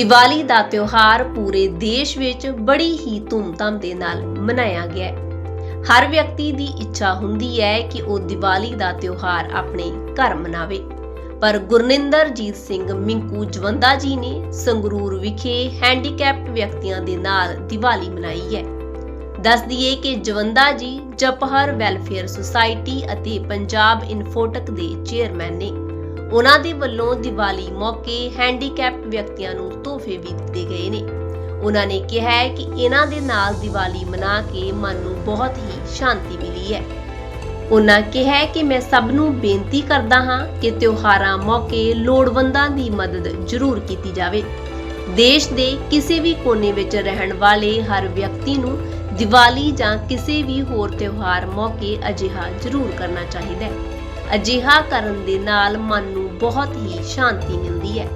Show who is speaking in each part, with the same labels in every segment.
Speaker 1: ਦੀਵਾਲੀ ਦਾ ਤਿਉਹਾਰ ਪੂਰੇ ਦੇਸ਼ ਵਿੱਚ ਬੜੀ ਹੀ ਧੂਮਧਾਮ ਦੇ ਨਾਲ ਮਨਾਇਆ ਗਿਆ ਹੈ। ਹਰ ਵਿਅਕਤੀ ਦੀ ਇੱਛਾ ਹੁੰਦੀ ਹੈ ਕਿ ਉਹ ਦੀਵਾਲੀ ਦਾ ਤਿਉਹਾਰ ਆਪਣੇ ਘਰ ਮਨਾਵੇ। ਪਰ ਗੁਰਨਿੰਦਰਜੀਤ ਸਿੰਘ ਮਿੰਕੂ ਜਵੰਦਾ ਜੀ ਨੇ ਸੰਗਰੂਰ ਵਿਖੇ ਹੈਂਡੀਕੈਪਟ ਵਿਅਕਤੀਆਂ ਦੇ ਨਾਲ ਦੀਵਾਲੀ ਮਨਾਈ ਹੈ। ਦੱਸ ਦਈਏ ਕਿ ਜਵੰਦਾ ਜੀ ਜਪਹਰ ਵੈਲਫੇਅਰ ਸੁਸਾਇਟੀ ਅਤੇ ਪੰਜਾਬ ਇਨਫੋਟਕ ਦੇ ਚੇਅਰਮੈਨ ਨੇ ਉਹਨਾਂ ਦੇ ਵੱਲੋਂ ਦੀਵਾਲੀ ਮੌਕੇ ਹੈਂਡੀਕੈਪਟ ਵਿਅਕਤੀਆਂ ਨੂੰ ਤੋਹਫੇ ਵੀ ਦਿੱਤੇ ਗਏ ਨੇ। ਉਹਨਾਂ ਨੇ ਕਿਹਾ ਹੈ ਕਿ ਇਹਨਾਂ ਦੇ ਨਾਲ ਦੀਵਾਲੀ ਮਨਾ ਕੇ ਮਨ ਨੂੰ ਬਹੁਤ ਹੀ ਸ਼ਾਂਤੀ ਮਿਲੀ ਹੈ। ਉਹਨਾਂ ਕਿਹਾ ਹੈ ਕਿ ਮੈਂ ਸਭ ਨੂੰ ਬੇਨਤੀ ਕਰਦਾ ਹਾਂ ਕਿ ਤਿਉਹਾਰਾਂ ਮੌਕੇ ਲੋੜਵੰਦਾਂ ਦੀ ਮਦਦ ਜ਼ਰੂਰ ਕੀਤੀ ਜਾਵੇ। ਦੇਸ਼ ਦੇ ਕਿਸੇ ਵੀ ਕੋਨੇ ਵਿੱਚ ਰਹਿਣ ਵਾਲੇ ਹਰ ਵਿਅਕਤੀ ਨੂੰ ਦੀਵਾਲੀ ਜਾਂ ਕਿਸੇ ਵੀ ਹੋਰ ਤਿਉਹਾਰ ਮੌਕੇ ਅਜਿਹਾ ਜ਼ਰੂਰ ਕਰਨਾ ਚਾਹੀਦਾ ਹੈ। ਅਜਿਹਾ ਕਰਨ ਦੇ ਨਾਲ ਮਨ ਨੂੰ ਬਹੁਤ ਹੀ ਸ਼ਾਂਤੀ ਮਿਲਦੀ ਹੈ।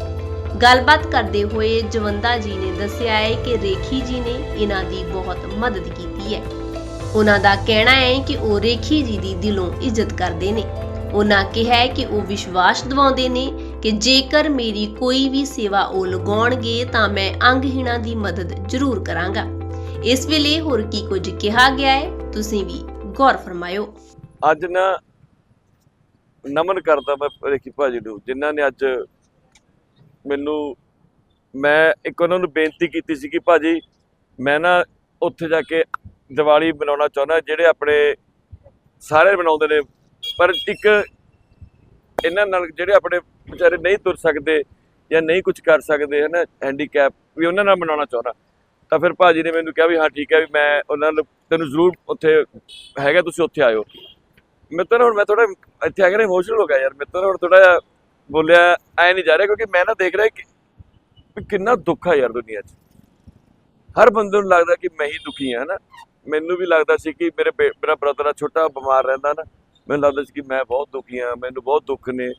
Speaker 1: ਗੱਲਬਾਤ ਕਰਦੇ ਹੋਏ ਜਵੰਦਾ ਜੀ ਨੇ ਦੱਸਿਆ ਹੈ ਕਿ ਰੇਖੀ ਜੀ ਨੇ ਇਹਨਾਂ ਦੀ ਬਹੁਤ ਮਦਦ ਕੀਤੀ ਹੈ। ਉਹਨਾਂ ਦਾ ਕਹਿਣਾ ਹੈ ਕਿ ਉਹ ਰੇਖੀ ਜੀ ਦੀ ਦਿਲੋਂ ਇੱਜ਼ਤ ਕਰਦੇ ਨੇ। ਉਹਨਾਂ ਕਿਹਾ ਹੈ ਕਿ ਉਹ ਵਿਸ਼ਵਾਸ ਦਿਵਾਉਂਦੇ ਨੇ ਕਿ ਜੇਕਰ ਮੇਰੀ ਕੋਈ ਵੀ ਸੇਵਾ ਉਹ ਲਗਾਉਣਗੇ ਤਾਂ ਮੈਂ ਅੰਗਹੀਣਾਂ ਦੀ ਮਦਦ ਜ਼ਰੂਰ ਕਰਾਂਗਾ। ਇਸ ਵੇਲੇ ਹੋਰ ਕੀ ਕੁਝ ਕਿਹਾ ਗਿਆ ਹੈ, ਤੁਸੀਂ ਵੀ ਗੌਰ ਫਰਮਾਇਓ।
Speaker 2: ਅੱਜ ਨਾ ਨਮਨ ਕਰਦਾ ਮੈਂ ਰੇਖੀ ਭਾਜੀ ਨੂੰ, ਜਿਨ੍ਹਾਂ ਨੇ ਅੱਜ ਮੈਨੂੰ, ਮੈਂ ਇੱਕ ਉਹਨਾਂ ਨੂੰ ਬੇਨਤੀ ਕੀਤੀ ਸੀ ਕਿ ਭਾਜੀ ਮੈਂ ਨਾ ਉੱਥੇ ਜਾ ਕੇ ਦੀਵਾਲੀ ਮਨਾਉਣਾ ਚਾਹੁੰਦਾ, ਜਿਹੜੇ ਆਪਣੇ ਸਾਰੇ ਮਨਾਉਂਦੇ ਨੇ, ਪਰ ਇੱਕ ਇਹਨਾਂ ਨਾਲ ਜਿਹੜੇ ਆਪਣੇ ਵਿਚਾਰੇ ਨਹੀਂ ਤੁਰ ਸਕਦੇ ਜਾਂ ਨਹੀਂ ਕੁਝ ਕਰ ਸਕਦੇ, ਹਨ ਹੈਂਡੀਕੈਪ ਵੀ ਉਹਨਾਂ ਨਾਲ ਮਨਾਉਣਾ ਚਾਹੁੰਦਾ। ਤਾਂ ਫਿਰ ਭਾਜੀ ਨੇ ਮੈਨੂੰ ਕਿਹਾ ਵੀ ਹਾਂ, ਠੀਕ ਹੈ, ਵੀ ਮੈਂ ਉਹਨਾਂ ਨੂੰ, ਤੈਨੂੰ ਜ਼ਰੂਰ ਉੱਥੇ ਹੈਗਾ, ਤੁਸੀਂ ਉੱਥੇ ਆਇਓ। ਮਿੱਤਰ ਤਾਂ ਹੁਣ ਮੈਂ ਥੋੜਾ ਇੱਥੇ ਆ ਕੇ ਇਮੋਸ਼ਨਲ ਹੋ ਗਿਆ ਯਾਰ ਮੈਂ ਹੁਣ ਥੋੜਾ ਬੋਲਿਆ ਐ ਨਹੀਂ ਜਾ ਰਿਹਾ ਕਿਉਂਕਿ ਮੈਂ ਨਾ ਦੇਖ ਰਿਹਾ ਕਿ ਕਿੰਨਾ ਦੁੱਖ ਆ ਯਾਰ ਦੁਨੀਆ 'ਚ। ਹਰ ਬੰਦੇ ਨੂੰ ਲੱਗਦਾ ਕਿ ਮੈਂ ਹੀ ਦੁਖੀ ਹਾਂ ਨਾ ਮੈਨੂੰ ਵੀ ਲੱਗਦਾ ਸੀ ਕਿ ਮੇਰੇ ਮੇਰਾ ਬ੍ਰਦਰ ਆ, ਛੋਟਾ ਬਿਮਾਰ ਰਹਿੰਦਾ ਨਾ ਮੈਨੂੰ ਲੱਗਦਾ ਸੀ ਕਿ ਮੈਂ ਬਹੁਤ ਦੁਖੀ ਹਾਂ, ਮੈਨੂੰ ਬਹੁਤ ਦੁੱਖ ਨੇ।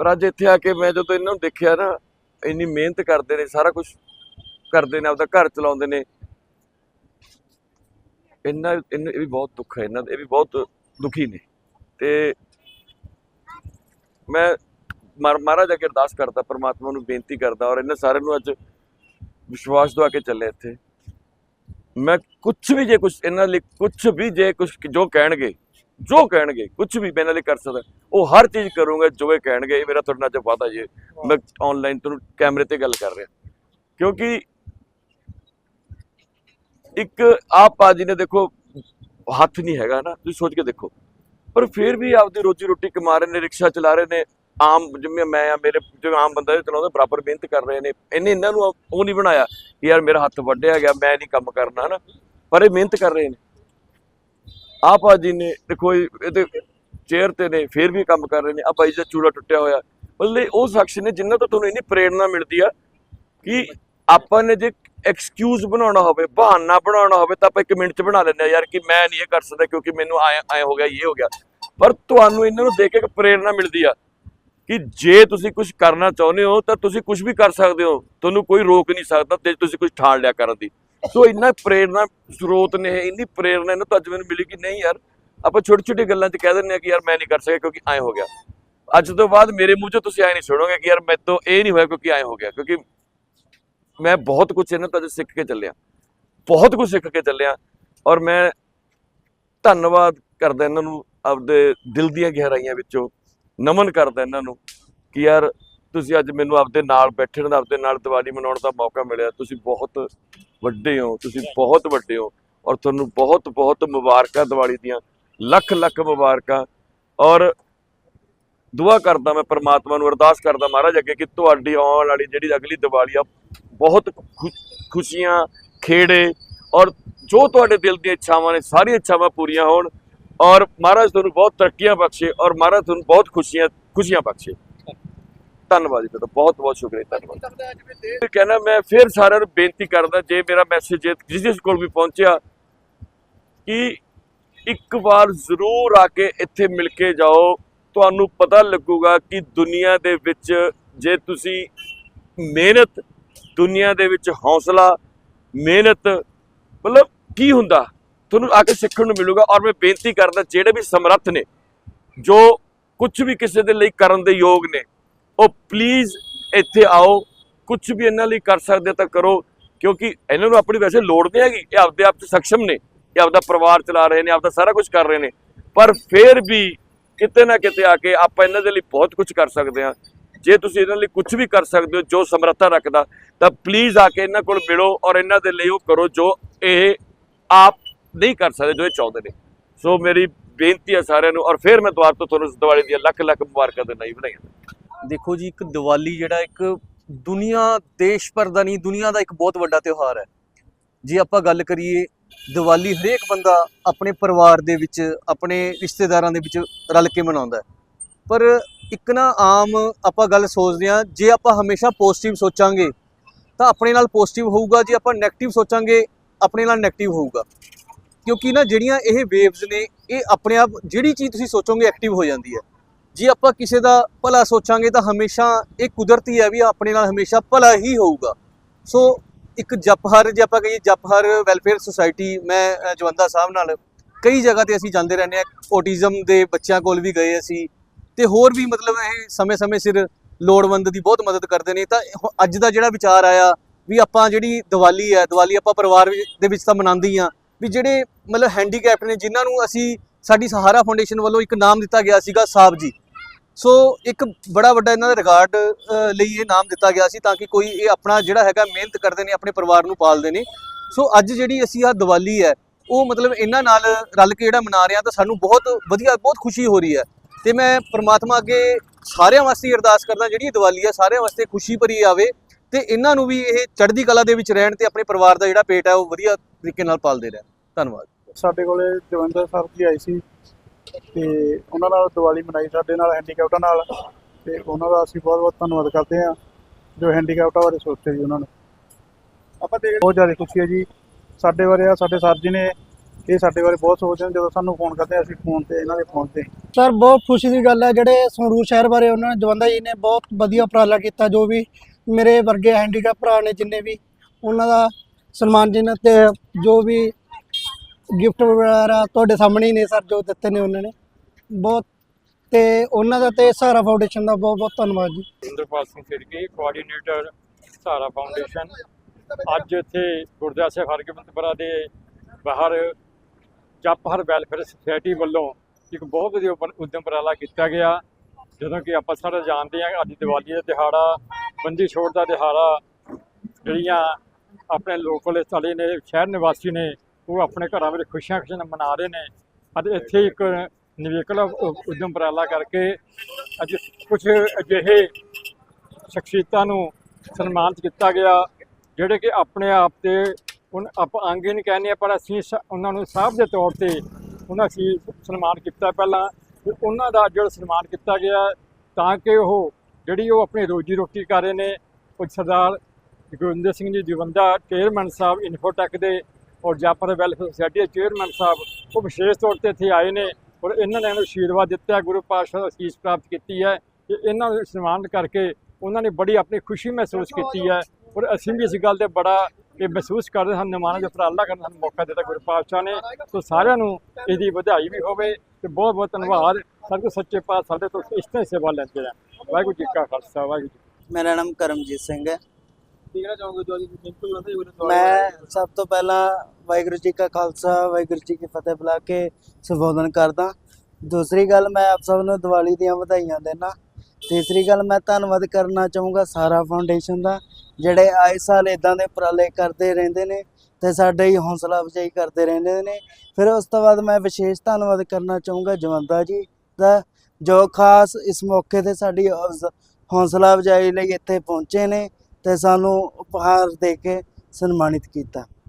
Speaker 2: ਪਰ ਅੱਜ ਇੱਥੇ ਆ ਕੇ ਮੈਂ ਜਦੋਂ ਇਹਨਾਂ ਨੂੰ ਦੇਖਿਆ ਨਾ, ਇੰਨੀ ਮਿਹਨਤ ਕਰਦੇ ਨੇ, ਸਾਰਾ ਕੁਝ ਕਰਦੇ ਨੇ, ਆਪਦਾ ਘਰ ਚਲਾਉਂਦੇ ਨੇ। ਇਹਨਾਂ ਇਹਨਾਂ ਇਹ ਵੀ ਬਹੁਤ ਦੁੱਖ ਹੈ, ਇਹਨਾਂ ਦਾ, ਇਹ ਵੀ ਬਹੁਤ ਦੁਖੀ ਨੇ। ਤੇ ਮੈਂ ਮਹਾਰਾਜ ਅੱਗੇ ਅਰਦਾਸ ਕਰਦਾ, ਪਰਮਾਤਮਾ ਨੂੰ ਬੇਨਤੀ ਕਰਦਾ ਔਰ ਇਹਨਾਂ ਸਾਰਿਆਂ ਨੂੰ ਅੱਜ ਵਿਸ਼ਵਾਸ ਦਵਾ ਕੇ ਚੱਲੇ ਇੱਥੇ। ਮੈਂ ਕੁਝ ਵੀ ਜੇ ਕੁਝ ਇਹਨਾਂ ਲਈ ਕੁਝ ਵੀ ਜੇ ਕੁਝ ਜੋ ਕਹਿਣਗੇ ਜੋ ਕਹਿਣਗੇ ਕੁਝ ਵੀ ਮੈਂ ਇਹਨਾਂ ਲਈ ਕਰ ਸਕਦਾ, ਉਹ ਹਰ ਚੀਜ਼ ਕਰੂੰਗਾ, ਜੋ ਇਹ ਕਹਿਣਗੇ, ਇਹ ਮੇਰਾ ਤੁਹਾਡੇ ਨਾਲ ਅੱਜ ਵਾਅਦਾ ਜੇ। ਮੈਂ ਆਨਲਾਈਨ ਤੁਹਾਨੂੰ ਕੈਮਰੇ ਤੇ ਗੱਲ ਕਰ ਰਿਹਾ। ਕਿਉਂਕਿ ਇੱਕ ਆਪ ਭਾਜੀ ਨੇ ਦੇਖੋ ਹੱਥ ਨਹੀਂ ਹੈਗਾ ਨਾ, ਤੁਸੀਂ ਸੋਚ ਕੇ ਦੇਖੋ। ਪਰ ਫਿਰ ਵੀ ਆਪਦੀ ਰੋਜੀ ਰੋਟੀ ਕਮਾ ਰਹੇ ਨੇ, ਰਿਕਸ਼ਾ ਚਲਾ ਰਹੇ ਨੇ, ਆਮ ਜਿਵੇਂ ਮੈਂ ਆ, ਮੇਰੇ ਜੋ ਆਮ ਬੰਦਾ ਇਹ ਚਲਾਉਂਦਾ, ਬਰਾਬਰ ਮਿਹਨਤ ਕਰ ਰਹੇ ਨੇ। ਇਹਨੇ ਇਹਨਾਂ ਨੂੰ ਉਹ ਨਹੀਂ ਬਣਾਇਆ ਕਿ ਯਾਰ ਮੇਰਾ ਹੱਥ ਵੱਢਿਆ ਗਿਆ, ਮੈਂ ਨਹੀਂ ਕੰਮ ਕਰਨਾ, ਹਨਾ। ਪਰ ਇਹ ਮਿਹਨਤ ਕਰ ਰਹੇ ਨੇ। ਆਪ ਭਾਜੀ ਨੇ, ਦੇਖੋ ਇਹਦੇ ਚੇਅਰ ਤੇ ਨੇ, ਫਿਰ ਵੀ ਕੰਮ ਕਰ ਰਹੇ ਨੇ। ਆ ਭਾਈ ਦਾ ਚੂੜਾ ਟੁੱਟਿਆ ਹੋਇਆ। ਬੱਲੇ ਉਹ ਸ਼ਖਸ ਨੇ ਜਿਨ੍ਹਾਂ ਤੋਂ ਤੁਹਾਨੂੰ ਇੰਨੀ ਪ੍ਰੇਰਣਾ ਮਿਲਦੀ ਆ ਕਿ ਆਪਾਂ ਨੇ ਜੇ ਐਕਸਕਿਊਜ਼ ਬਣਾਉਣਾ ਹੋਵੇ ਬਹਾਨਾ ਬਣਾਉਣਾ ਹੋਵੇ ਤਾਂ ਆਪਾਂ ਇੱਕ ਮਿੰਟ 'ਚ ਬਣਾ ਲੈਂਦੇ ਆ ਯਾਰ ਕਿ ਮੈਂ ਨਹੀਂ ਇਹ ਕਰ ਸਕਦਾ ਕਿਉਂਕਿ ਮੈਨੂੰ ਆਏ ਆਏ ਹੋ ਗਿਆ ਇਹ ਹੋ ਗਿਆ। ਪਰ ਤੁਹਾਨੂੰ ਇਹਨਾਂ ਨੂੰ ਦੇਖ ਕੇ ਇੱਕ ਪ੍ਰੇਰਣਾ ਮਿਲਦੀ ਆ ਕਿ ਜੇ ਤੁਸੀਂ ਕੁਝ ਕਰਨਾ ਚਾਹੁੰਦੇ ਹੋ ਤਾਂ ਤੁਸੀਂ ਕੁਝ ਵੀ ਕਰ ਸਕਦੇ ਹੋ। ਤੁਹਾਨੂੰ ਕੋਈ ਰੋਕ ਨਹੀਂ ਸਕਦਾ ਤੇ ਤੁਸੀਂ ਕੁਝ ਠਾਣ ਲਿਆ ਕਰਨ ਦੀ। ਸੋ ਇੰਨਾ ਪ੍ਰੇਰਣਾ ਸਰੋਤ ਨੇ ਇਹ, ਇੰਨੀ ਪ੍ਰੇਰਣਾ ਇਹਨੂੰ ਤਾਂ ਅੱਜ ਮੈਨੂੰ ਮਿਲੀ ਕਿ ਨਹੀਂ ਯਾਰ ਆਪਾਂ ਛੋਟੀ ਛੋਟੀ ਗੱਲਾਂ 'ਚ ਕਹਿ ਦਿੰਦੇ ਆ ਕਿ ਯਾਰ ਮੈਂ ਨਹੀਂ ਕਰ ਸਕਿਆ ਕਿਉਂਕਿ ਐ ਹੋ ਗਿਆ। ਅੱਜ ਤੋਂ ਬਾਅਦ ਮੇਰੇ ਮੂੰਹ 'ਚੋਂ ਤੁਸੀਂ ਐ ਨਹੀਂ ਸੁਣੋਗੇ ਕਿ ਯਾਰ ਮੈਥੋਂ ਇਹ ਨਹੀਂ ਹੋਇਆ ਕਿਉਂਕਿ ਐ ਹੋ ਗਿਆ ਕਿਉਂਕਿ ਮੈਂ ਬਹੁਤ ਕੁਝ ਇਹਨਾਂ ਤੋਂ ਅੱਜ ਸਿੱਖ ਕੇ ਚੱਲਿਆ। ਬਹੁਤ ਕੁਝ ਸਿੱਖ ਕੇ ਚੱਲਿਆ ਔਰ ਮੈਂ ਧੰਨਵਾਦ ਕਰਦਾ ਇਹਨਾਂ ਨੂੰ ਆਪਦੇ ਦਿਲ ਦੀਆਂ ਗਹਿਰਾਈਆਂ ਵਿੱਚੋਂ, ਨਮਨ ਕਰਦਾ ਇਹਨਾਂ ਨੂੰ ਕਿ ਯਾਰ ਤੁਸੀਂ ਅੱਜ ਮੈਨੂੰ ਆਪਦੇ ਨਾਲ ਬੈਠਣ ਦਾ, ਆਪਦੇ ਨਾਲ ਦੀਵਾਲੀ ਮਨਾਉਣ ਦਾ ਮੌਕਾ ਮਿਲਿਆ। ਤੁਸੀਂ ਬਹੁਤ ਵੱਡੇ ਹੋ, ਤੁਸੀਂ ਬਹੁਤ ਵੱਡੇ ਹੋ ਔਰ ਤੁਹਾਨੂੰ ਬਹੁਤ ਬਹੁਤ ਮੁਬਾਰਕਾਂ ਦੀਵਾਲੀ ਦੀਆਂ, ਲੱਖ ਲੱਖ ਮੁਬਾਰਕਾਂ ਔਰ ਦੁਆ ਕਰਦਾ ਮੈਂ ਪਰਮਾਤਮਾ ਨੂੰ ਅਰਦਾਸ ਕਰਦਾ ਮਹਾਰਾਜ ਅੱਗੇ ਕਿ ਤੁਹਾਡੀ ਆਉਣ ਵਾਲੀ ਜਿਹੜੀ ਅਗਲੀ ਦੀਵਾਲੀ ਆ ਬਹੁਤ ਖੁ- ਖੁਸ਼ੀਆਂ, ਖੇੜੇ ਔਰ ਜੋ ਤੁਹਾਡੇ ਦਿਲ ਦੀਆਂ ਇੱਛਾਵਾਂ ਨੇ, ਸਾਰੀਆਂ ਇੱਛਾਵਾਂ ਪੂਰੀਆਂ ਹੋਣ ਔਰ ਮਹਾਰਾਜ ਤੁਹਾਨੂੰ ਬਹੁਤ ਤਰੱਕੀਆਂ ਬਖਸ਼ੇ ਔਰ ਮਹਾਰਾਜ ਤੁਹਾਨੂੰ ਬਹੁਤ ਖੁਸ਼ੀਆਂ ਖੁਸ਼ੀਆਂ ਬਖਸ਼ੇ। ਧੰਨਵਾਦ ਜੀ ਤੁਹਾਡਾ, ਬਹੁਤ ਬਹੁਤ ਸ਼ੁਕਰੀਆ, ਧੰਨਵਾਦ। ਕਹਿਣਾ ਮੈਂ ਫਿਰ ਸਾਰਿਆਂ ਨੂੰ ਬੇਨਤੀ ਕਰਦਾ, ਜੇ ਮੇਰਾ ਮੈਸੇਜ ਜਿਸ ਜਿਸ ਕੋਲ ਵੀ ਪਹੁੰਚਿਆ, ਕਿ ਇੱਕ ਵਾਰ ਜ਼ਰੂਰ ਆ ਕੇ ਇੱਥੇ ਮਿਲ ਕੇ ਜਾਓ। ਤੁਹਾਨੂੰ ਪਤਾ ਲੱਗੂਗਾ ਕਿ ਦੁਨੀਆ ਦੇ ਵਿੱਚ ਜੇ ਤੁਸੀਂ ਮਿਹਨਤ ਦੁਨੀਆ ਦੇ ਵਿੱਚ ਹੌਸਲਾ, ਮਿਹਨਤ, ਮਤਲਬ ਕੀ ਹੁੰਦਾ? ਤੁਹਾਨੂੰ ਆ ਕੇ ਸਿੱਖਣ ਨੂੰ ਮਿਲੂਗਾ ਔਰ ਮੈਂ ਬੇਨਤੀ ਕਰਦਾ ਜਿਹੜੇ ਵੀ ਸਮਰੱਥ ਨੇ, ਜੋ ਕੁਝ ਵੀ ਕਿਸੇ ਦੇ ਲਈ ਕਰਨ ਦੇ ਯੋਗ ਨੇ, ਉਹ ਪਲੀਜ਼ ਇੱਥੇ ਆਓ ਕੁਝ ਵੀ ਇਹਨਾਂ ਲਈ ਕਰ ਸਕਦੇ ਤਾਂ ਕਰੋ, ਕਿਉਂਕਿ ਇਹਨਾਂ ਨੂੰ ਆਪਣੀ ਵੈਸੇ ਲੋੜ ਨਹੀਂ ਹੈਗੀ, ਇਹ ਆਪਦੇ ਆਪ 'ਚ ਸક્ષਮ ਨੇ, ਇਹ ਆਪਦਾ ਪਰਿਵਾਰ ਚਲਾ ਰਹੇ ਨੇ, ਆਪਦਾ ਸਾਰਾ ਕੁਝ ਕਰ ਰਹੇ ਨੇ, ਪਰ ਫਿਰ ਵੀ ਕਿਤੇ ਨਾ ਕਿਤੇ ਆ ਕੇ ਆਪਾਂ ਇਹਨਾਂ ਦੇ ਲਈ ਬਹੁਤ ਕੁਝ ਕਰ ਸਕਦੇ ਹਾਂ ਜੇ ਤੁਸੀਂ ਇਹਨਾਂ ਲਈ ਕੁਝ ਵੀ ਕਰ ਸਕਦੇ ਹੋ, ਜੋ ਸਮਰੱਥਾ ਰੱਖਦਾ, ਤਾਂ ਪਲੀਜ਼ ਆ ਕੇ ਇਹਨਾਂ ਕੋਲ ਮਿਲੋ ਔਰ ਇਹਨਾਂ ਦੇ ਲਈ ਉਹ ਕਰੋ ਜੋ ਇਹ ਆਪ ਨਹੀਂ ਕਰ ਸਕਦੇ, ਜੋ ਇਹ ਚਾਹੁੰਦੇ ਨੇ। ਸੋ ਮੇਰੀ ਬੇਨਤੀ ਹੈ ਸਾਰਿਆਂ ਨੂੰ, ਔਰ ਫਿਰ ਮੈਂ ਦੁਆਰ ਤੋਂ ਤੁਹਾਨੂੰ ਇਸ ਦੀਵਾਲੀ ਦੀਆਂ ਲੱਖ ਲੱਖ ਮੁਬਾਰਕਾਂ ਦਿੰਦਾ ਜੀ ਵਧਾਈਆਂ
Speaker 3: ਦੇਖੋ ਜੀ, ਇੱਕ ਦੀਵਾਲੀ ਜਿਹੜਾ ਇੱਕ ਦੁਨੀਆ, ਦੇਸ਼ ਭਰ ਦਾ ਨਹੀਂ, ਦੁਨੀਆ ਦਾ ਇੱਕ ਬਹੁਤ ਵੱਡਾ ਤਿਉਹਾਰ ਹੈ। ਜੇ ਆਪਾਂ ਗੱਲ ਕਰੀਏ, ਦੀਵਾਲੀ ਹਰੇਕ ਬੰਦਾ ਆਪਣੇ ਪਰਿਵਾਰ ਦੇ ਵਿੱਚ, ਆਪਣੇ ਰਿਸ਼ਤੇਦਾਰਾਂ ਦੇ ਵਿੱਚ ਰਲ ਕੇ ਮਨਾਉਂਦਾ ਪਰ ਇੱਕ ਨਾ ਆਮ ਆਪਾਂ ਗੱਲ ਸੋਚਦੇ ਹਾਂ, ਜੇ ਆਪਾਂ ਹਮੇਸ਼ਾ ਪੋਜ਼ਿਟਿਵ ਸੋਚਾਂਗੇ, ਤਾਂ ਆਪਣੇ ਨਾਲ ਪੋਜ਼ਿਟਿਵ ਹੋਊਗਾ, ਜੇ ਆਪਾਂ 네ਗੇਟਿਵ ਸੋਚਾਂਗੇ, ਆਪਣੇ ਨਾਲ 네ਗੇਟਿਵ ਹੋਊਗਾ। ਕਿਉਂਕਿ ਨਾ ਜਿਹੜੀਆਂ ਇਹ ਵੇਵਸ ਨੇ, ਇਹ ਆਪਣੇ ਆਪ, ਜਿਹੜੀ ਚੀਜ਼ ਤੁਸੀਂ ਸੋਚੋਗੇ ਐਕਟਿਵ ਹੋ ਜਾਂਦੀ ਹੈ। ਜੇ ਆਪਾਂ ਕਿਸੇ ਦਾ ਭਲਾ ਸੋਚਾਂਗੇ, ਤਾਂ ਹਮੇਸ਼ਾ ਇਹ ਕੁਦਰਤੀ ਹੈ ਵੀ ਆਪਣੇ ਨਾਲ ਹਮੇਸ਼ਾ ਭਲਾ ਹੀ ਹੋਊਗਾ। ਸੋ ਇੱਕ ਜਪਹਰ, ਜੇ ਆਪਾਂ ਕਹੀਏ ਜਪਹਰ ਵੈਲਫੇਅਰ ਸੁਸਾਇਟੀ ਮੈਂ ਜਵੰਦਾ ਸਾਹਿਬ ਨਾਲ ਕਈ ਜਗ੍ਹਾ ਤੇ ਅਸੀਂ ਜਾਂਦੇ ਰਹਿੰਦੇ ਆ ਔਟਿਜ਼ਮ ਦੇ ਬੱਚਿਆਂ ਕੋਲ ਵੀ ਗਏ ਅਸੀਂ। ਤੇ ਹੋਰ ਵੀ ਮਤਲਬ ਇਹ ਸਮੇਂ-ਸਮੇਂ ਸਿਰ ਲੋੜਵੰਦ ਦੀ ਬਹੁਤ ਮਦਦ ਕਰਦੇ ਨੇ। ਤਾਂ ਇਹ ਅੱਜ ਦਾ ਜਿਹੜਾ ਵਿਚਾਰ ਆਇਆ ਵੀ ਆਪਾਂ ਜਿਹੜੀ ਦੀਵਾਲੀ ਹੈ, ਦੀਵਾਲੀ ਆਪਾਂ ਪਰਿਵਾਰ ਦੇ ਵਿੱਚ ਤਾਂ ਮਨਾਉਂਦੇ ਹੀ ਆ ਵੀ ਜਿਹੜੇ ਮਤਲਬ ਹੈਂਡੀਕੈਪਟ ਨੇ ਜਿਨ੍ਹਾਂ ਨੂੰ ਅਸੀਂ ਸਾਡੀ ਸਹਾਰਾ ਫਾਊਂਡੇਸ਼ਨ ਵੱਲੋਂ ਇੱਕ ਨਾਮ ਦਿੱਤਾ ਗਿਆ ਸੀਗਾ ਸਾਹਿਬ ਜੀ। ਸੋ ਇੱਕ ਬੜਾ ਵੱਡਾ ਇਹਨਾਂ ਦਾ ਰਿਕਾਰਡ ਲਈ ਇਹ ਨਾਮ ਦਿੱਤਾ ਗਿਆ ਸੀ ਤਾਂ ਕਿ ਕੋਈ ਇਹ ਆਪਣਾ ਜਿਹੜਾ ਹੈਗਾ ਮਿਹਨਤ ਕਰਦੇ ਨੇ, ਆਪਣੇ ਪਰਿਵਾਰ ਨੂੰ ਪਾਲਦੇ ਨੇ। ਸੋ ਅੱਜ ਜਿਹੜੀ ਅਸੀਂ ਆ ਦੀਵਾਲੀ ਹੈ, ਉਹ ਮਤਲਬ ਇਹਨਾਂ ਨਾਲ ਰਲ ਕੇ ਜਿਹੜਾ ਮਨਾ ਰਹੇ ਹਾਂ ਤਾਂ ਸਾਨੂੰ ਬਹੁਤ ਵਧੀਆ, ਬਹੁਤ ਖੁਸ਼ੀ ਹੋ ਰਹੀ ਹੈ। ਤੇ ਮੈਂ ਪ੍ਰਮਾਤਮਾ ਅੱਗੇ ਸਾਰਿਆਂ ਵਾਸਤੇ ਅਰਦਾਸ ਕਰਦਾ, ਜਿਹੜੀ ਇਹ ਦੀਵਾਲੀ ਆ, ਸਾਰਿਆਂ ਵਾਸਤੇ ਖੁਸ਼ੀ ਭਰੀ ਆਵੇ ਤੇ ਇਹਨਾਂ ਨੂੰ ਵੀ ਇਹ ਚੜ੍ਹਦੀ ਕਲਾ ਦੇ ਵਿੱਚ ਰਹਿਣ ਤੇ ਆਪਣੇ ਪਰਿਵਾਰ ਦਾ ਜਿਹੜਾ ਪੇਟ ਹੈ ਉਹ ਵਧੀਆ ਤਰੀਕੇ ਨਾਲ ਪਾਲਦੇ ਰਹਿਣ। ਧੰਨਵਾਦ।
Speaker 4: ਸਾਡੇ ਕੋਲੇ ਜਵੰਦਰ ਸਰ ਜੀ ਆਏ ਸੀ ਤੇ ਉਹਨਾਂ ਨਾਲ ਦੀਵਾਲੀ ਮਨਾਈ, ਸਾਡੇ ਨਾਲ ਹੈਂਡੀਕੈਪਟਾਂ ਨਾਲ ਤੇ ਉਹਨਾਂ ਦਾ ਅਸੀਂ ਬਹੁਤ ਬਹੁਤ ਧੰਨਵਾਦ ਕਰਦੇ ਹਾਂ, ਜੋ ਹੈਂਡੀਕੈਪਟਾਂ ਬਾਰੇ ਸੋਚਦੇ ਜੀ ਉਹਨਾਂ ਨੇ। ਆਪਾਂ ਦੇਖ ਬਹੁਤ ਜ਼ਿਆਦਾ ਖੁਸ਼ੀ ਹੈ ਜੀ। ਸਾਡੇ ਬਾਰੇ ਆ, ਸਾਡੇ ਸਰ ਜੀ ਨੇ ਇਹ ਸਾਡੇ ਬਾਰੇ ਬਹੁਤ ਸੋਚਦੇ ਨੇ ਜਦੋਂ ਸਾਨੂੰ ਫੋਨ ਕਰਦੇ ਆ, ਅਸੀਂ ਫੋਨ ਤੇ ਇਹਨਾਂ ਦੇ ਫੋਨ ਤੇ।
Speaker 5: ਸਰ ਬਹੁਤ ਖੁਸ਼ੀ ਦੀ ਗੱਲ ਹੈ ਜਿਹੜੇ ਸੰਗਰੂਰ ਸ਼ਹਿਰ ਬਾਰੇ ਉਹਨਾਂ ਨੇ ਜਵੰਦਾ ਜੀ ਨੇ ਬਹੁਤ ਵਧੀਆ ਉਪਰਾਲਾ ਕੀਤਾ ਜੋ ਵੀ ਮੇਰੇ ਵਰਗੇ ਹੈਂਡੀਕੈਪ ਭਰਾ ਨੇ ਜਿੰਨੇ ਵੀ ਉਹਨਾਂ ਦਾ ਸਨਮਾਨ ਜਿਨ੍ਹਾਂ ਤੇ ਜੋ ਵੀ ਗਿਫਟ ਵਗੈਰਾ ਤੁਹਾਡੇ ਸਾਹਮਣੇ ਹੀ ਨੇ ਸਰ ਜੋ ਦਿੱਤੇ ਨੇ ਉਹਨਾਂ ਨੇ। ਬਹੁਤ ਤੇ ਉਹਨਾਂ ਦਾ ਤੇ ਸਹਾਰਾ ਫਾਊਂਡੇਸ਼ਨ ਦਾ ਬਹੁਤ ਬਹੁਤ ਧੰਨਵਾਦ ਜੀ।
Speaker 6: ਇੰਦਰਪਾਲ ਸਿੰਘ ਫਿਰਕੀ ਕੋਆਰਡੀਨੇਟਰ ਸਹਾਰਾ ਫਾਊਂਡੇਸ਼ਨ ਅੱਜ ਇੱਥੇ ਗੁਰਦੁਆਰਾ ਸਾਹਿਬ ਹਰਗੋਬਿੰਦਪੁਰਾ ਦੇ ਬਾਹਰ ਜਪ ਵੈਲਫੇਅਰ ਸੁਸਾਇਟੀ ਵੱਲੋਂ ਇੱਕ ਬਹੁਤ ਵਧੀਆ ਉਪਰ- ਉਦਮ ਉਪਰਾਲਾ ਕੀਤਾ ਗਿਆ। ਜਦੋਂ ਕਿ ਆਪਾਂ ਸਾਰੇ ਜਾਣਦੇ ਹਾਂ ਅੱਜ ਦੀਵਾਲੀ ਦਾ ਦਿਹਾੜਾ ਬੰਦੀ ਛੋੜ ਦਾ ਦਿਹਾੜਾ ਜਿਹੜੀਆਂ ਆਪਣੇ ਲੋਕਲ ਸਾਡੇ ਨੇ, ਸ਼ਹਿਰ ਨਿਵਾਸੀ ਨੇ, ਉਹ ਆਪਣੇ ਘਰਾਂ ਵਿੱਚ ਖੁਸ਼ੀਆਂ ਖੁਸ਼ੀਆਂ ਮਨਾ ਰਹੇ ਨੇ। ਅਤੇ ਇੱਥੇ ਇੱਕ ਨਿਵੇਕਲਾ ਉ- ਉਦਮ ਉਪਰਾਲਾ ਕਰਕੇ ਅੱਜ ਕੁਝ ਅਜਿਹੇ ਸ਼ਖਸੀਅਤਾਂ ਨੂੰ ਸਨਮਾਨਿਤ ਕੀਤਾ ਗਿਆ, ਜਿਹੜੇ ਕਿ ਆਪਣੇ ਆਪ ਤੇ ਹੁਣ ਆਪਾਂ ਅੰਗੇ ਨਹੀਂ ਕਹਿੰਦੇ ਪਰ ਅਸੀਂ ਸ- ਉਹਨਾਂ ਨੂੰ ਸਾਹਿਬ ਦੇ ਤੌਰ ਤੇ ਉਹਨਾਂ ਅਸੀਂ ਸਨਮਾਨ ਕੀਤਾ ਪਹਿਲਾਂ। ਤੇ ਉਹਨਾਂ ਦਾ ਜਿਹੜਾ ਸਨਮਾਨ ਕੀਤਾ ਗਿਆ, ਤਾਂ ਕਿ ਉਹ ਜਿਹੜੀ ਉਹ ਆਪਣੀ ਰੋਜੀ ਰੋਟੀ ਕਰ ਰਹੇ ਨੇ, ਉਹ ਸਰਦਾਰ ਗੁਰਿੰਦਰ ਸਿੰਘ ਜੀ ਜੀਵੰਦਾ ਚੇਅਰਮੈਨ ਸਾਹਿਬ ਇਨਫੋਟੈਕ ਦੇ ਔਰ ਜਾਪਰ ਵੈਲਫੇਅਰ ਸੁਸਾਇਟੀ ਦੇ ਚੇਅਰਮੈਨ ਸਾਹਿਬ, ਉਹ ਵਿਸ਼ੇਸ਼ ਤੌਰ ਤੇ ਇੱਥੇ ਆਏ ਨੇ ਔਰ ਇਹਨਾਂ ਨੇ ਇਹਨੂੰ ਆਸ਼ੀਰਵਾਦ ਦਿੱਤਾ, ਗੁਰੂ ਪਾਤਸ਼ਾਹ ਦਾ ਅਸੀਸ ਪ੍ਰਾਪਤ ਕੀਤੀ ਹੈ ਕਿ ਇਹਨਾਂ ਨੂੰ ਸਨਮਾਨ ਕਰਕੇ ਉਹਨਾਂ ਨੇ ਬੜੀ ਆਪਣੀ ਖੁਸ਼ੀ ਮਹਿਸੂਸ ਕੀਤੀ ਹੈ ਔਰ ਅਸੀਂ ਵੀ ਇਸ ਗੱਲ ਤੇ ਬੜਾ ਇਹ ਮਹਿਸੂਸ ਕਰਦੇ ਹਾਂ ਨਿਮਾਣਾ ਦੇ ਉਪਰਾਲਾ ਕਰਨ ਦਾ ਸਾਨੂੰ ਮੌਕਾ ਦਿੱਤਾ ਗੁਰੂ ਪਾਤਸ਼ਾਹ ਨੇ। ਸੋ ਸਾਰਿਆਂ ਨੂੰ ਇਹਦੀ ਵਧਾਈ ਵੀ ਹੋਵੇ ਤੇ ਬਹੁਤ ਬਹੁਤ ਧੰਨਵਾਦ। ਸਾਡੇ ਤੋਂ ਸੱਚੇ ਪਾਤਸ਼ਾਹ ਸਾਡੇ ਤੋਂ ਇਸ ਤਰ੍ਹਾਂ ਸੇਵਾ ਲੈਂਦੇ ਰਹਿਣ। ਵਾਹਿਗੁਰੂ ਜੀ ਕਾ ਖਾਲਸਾ ਵਾਹਿਗੁਰੂ
Speaker 7: ਮੇਰਾ ਨਾਮ ਕਰਮਜੀਤ ਸਿੰਘ ਹੈ। ਮੈਂ ਸਭ ਤੋਂ ਪਹਿਲਾਂ ਵਾਹਿਗੁਰੂ ਜੀ ਕਾ ਖਾਲਸਾ ਵਾਹਿਗੁਰੂ ਜੀ ਕੀ ਫਤਿਹ ਬੁਲਾ ਕੇ ਸੰਬੋਧਨ ਕਰਦਾ। ਦੂਸਰੀ ਗੱਲ ਮੈਂ ਆਪ ਸਭ ਨੂੰ ਦੀਵਾਲੀ ਦੀਆਂ ਵਧਾਈਆਂ ਦੇਣਾ ਤੀਸਰੀ ਗੱਲ ਮੈਂ ਧੰਨਵਾਦ ਕਰਨਾ ਚਾਹੂੰਗਾ ਸਾਰਾ ਫਾਊਂਡੇਸ਼ਨ ਦਾ। ਜਿਹੜੇ ਆਏ ਸਾਲ ਇਦਾਂ ਦੇ ਉਪਰਾਲੇ ਕਰਦੇ ਰਹਿੰਦੇ ਨੇ ਤੇ ਸਾਡੇ ਹੀ ਹੌਸਲਾ ਅਫਜ਼ਾਈ ਕਰਦੇ ਰਹਿੰਦੇ ਨੇ। ਫਿਰ ਉਸ ਤੋਂ ਬਾਅਦ ਮੈਂ ਵਿਸ਼ੇਸ਼ ਧੰਨਵਾਦ ਕਰਨਾ ਚਾਹੂੰਗਾ ਜਵੰਦਾ ਜੀ ਦਾ, ਜੋ ਖਾਸ ਇਸ ਮੌਕੇ ਤੇ ਸਾਡੀ ਹੌਸ- ਹੌਸਲਾ ਅਫਜ਼ਾਈ ਲਈ ਇੱਥੇ ਪਹੁੰਚੇ ਨੇ ਤੇ ਸਾਨੂੰ ਉਪਹਾਰ ਦੇ ਕੇ ਸਨਮਾਨਿਤ ਕੀਤਾ।